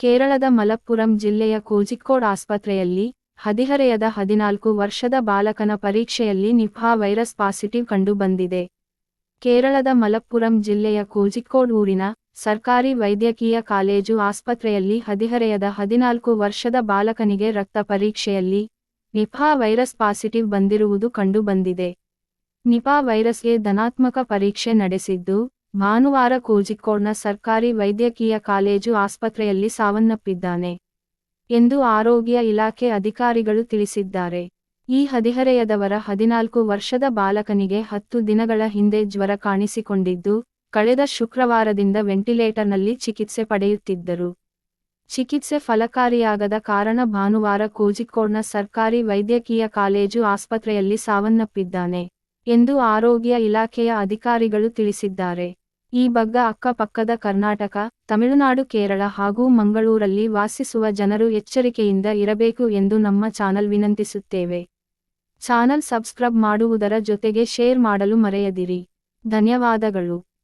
ಕೇರಳದ ಮಲಪ್ಪುರಂ ಜಿಲ್ಲೆಯ ಕೋಜಿಕ್ಕೋಡ್ ಆಸ್ಪತ್ರೆಯಲ್ಲಿ ಹದಿಹರೆಯದ ಹದಿನಾಲ್ಕು ವರ್ಷದ ಬಾಲಕನ ಪರೀಕ್ಷೆಯಲ್ಲಿ ನಿಫಾ ವೈರಸ್ ಪಾಸಿಟಿವ್ ಕಂಡುಬಂದಿದೆ. ಕೇರಳದ ಮಲಪ್ಪುರಂ ಜಿಲ್ಲೆಯ ಕೋಜಿಕ್ಕೋಡ್ ಊರಿನ ಸರ್ಕಾರಿ ವೈದ್ಯಕೀಯ ಕಾಲೇಜು ಆಸ್ಪತ್ರೆಯಲ್ಲಿ ಹದಿಹರೆಯದ ಹದಿನಾಲ್ಕು ವರ್ಷದ ಬಾಲಕನಿಗೆ ರಕ್ತ ಪರೀಕ್ಷೆಯಲ್ಲಿ ನಿಫಾ ವೈರಸ್ ಪಾಸಿಟಿವ್ ಬಂದಿರುವುದು ಕಂಡುಬಂದಿದೆ. ನಿಪಾ ವೈರಸ್ಗೆ ಧನಾತ್ಮಕ ಪರೀಕ್ಷೆ ನಡೆಸಿದ್ದು ಭಾನುವಾರ ಕೋಜಿಕ್ಕೋಡ್ನ ಸರ್ಕಾರಿ ವೈದ್ಯಕೀಯ ಕಾಲೇಜು ಆಸ್ಪತ್ರೆಯಲ್ಲಿ ಸಾವನ್ನಪ್ಪಿದ್ದಾನೆ ಎಂದು ಆರೋಗ್ಯ ಇಲಾಖೆ ಅಧಿಕಾರಿಗಳು ತಿಳಿಸಿದ್ದಾರೆ. ಈ ಹದಿಹರೆಯದವರ ಹದಿನಾಲ್ಕು ವರ್ಷದ ಬಾಲಕನಿಗೆ ಹತ್ತು ದಿನಗಳ ಹಿಂದೆ ಜ್ವರ ಕಾಣಿಸಿಕೊಂಡಿದ್ದು, ಕಳೆದ ಶುಕ್ರವಾರದಿಂದ ವೆಂಟಿಲೇಟರ್ನಲ್ಲಿ ಚಿಕಿತ್ಸೆ ಪಡೆಯುತ್ತಿದ್ದರು. ಚಿಕಿತ್ಸೆ ಫಲಕಾರಿಯಾಗದ ಕಾರಣ ಭಾನುವಾರ ಕೋಜಿಕ್ಕೋಡ್ನ ಸರ್ಕಾರಿ ವೈದ್ಯಕೀಯ ಕಾಲೇಜು ಆಸ್ಪತ್ರೆಯಲ್ಲಿ ಸಾವನ್ನಪ್ಪಿದ್ದಾನೆ ಎಂದು ಆರೋಗ್ಯ ಇಲಾಖೆಯ ಅಧಿಕಾರಿಗಳು ತಿಳಿಸಿದ್ದಾರೆ. ಈ ಬಗ್ಗೆ ಅಕ್ಕಪಕ್ಕದ ಕರ್ನಾಟಕ, ತಮಿಳುನಾಡು, ಕೇರಳ ಹಾಗೂ ಮಂಗಳೂರಲ್ಲಿ ವಾಸಿಸುವ ಜನರು ಎಚ್ಚರಿಕೆಯಿಂದ ಇರಬೇಕು ಎಂದು ನಮ್ಮ ಚಾನಲ್ ವಿನಂತಿಸುತ್ತೇವೆ. ಚಾನಲ್ ಸಬ್ಸ್ಕ್ರೈಬ್ ಮಾಡುವುದರ ಜೊತೆಗೆ ಶೇರ್ ಮಾಡಲು ಮರೆಯದಿರಿ. ಧನ್ಯವಾದಗಳು.